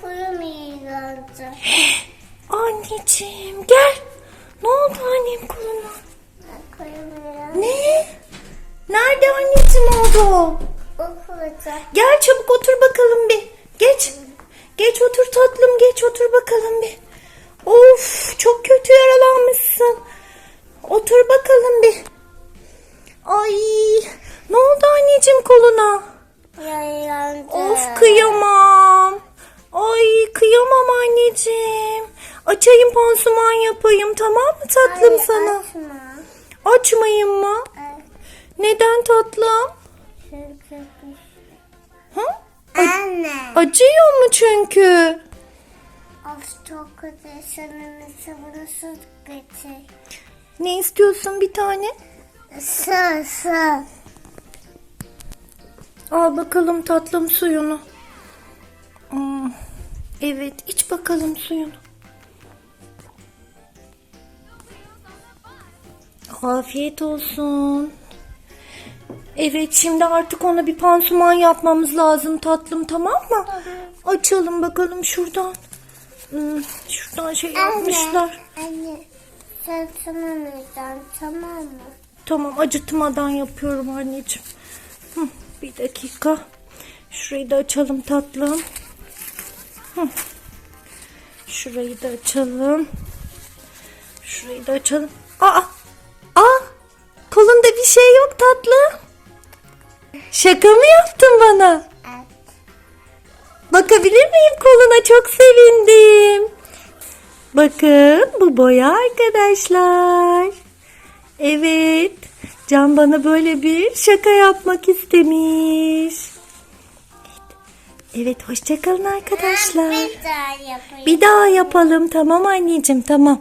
koyamayacağım. Anneciğim gel. Ne oldu annem koluna? Ne? Nerede anneciğim oldu? Okulda. Gel çabuk otur bakalım bir. Geç. Geç otur tatlım geç otur bakalım bir. Of çok kötü yaralanmışsın. Otur bakalım bir. Ay ne oldu anneciğim koluna? Yayandı. Of kıyamam. Anneciğim. Açayım pansuman yapayım tamam mı tatlım Hayır, sana? Açma. Açmayayım mı? Evet, Neden tatlım? Çünkü Hı? Anne. Acıyor mu çünkü? Of çok kötü. Sanırım burası kötü. Ne istiyorsun bir tane? Sağ sağ. Al bakalım tatlım suyunu. Hmm, Evet iç bakalım suyunu. Afiyet olsun. Evet şimdi artık ona bir pansuman yapmamız lazım tatlım tamam mı? Açalım bakalım şuradan. Hmm, şuradan şey yapmışlar. Anne. Sen tanımayacaksın tamam mı? Tamam acıtmadan yapıyorum anneciğim. Hı, bir dakika. Şurayı da açalım tatlım. Şurayı da açalım. Şurayı da açalım. Aa! Aa! Kolunda bir şey yok tatlım. Şaka mı yaptın bana? Bakabilir miyim koluna? Çok sevindim. Bakın bu boya arkadaşlar. Evet. Can bana böyle bir şaka yapmak istemiş. Evet, hoşçakalın arkadaşlar. Bir daha yapayım. Bir daha yapalım tamam anneciğim tamam.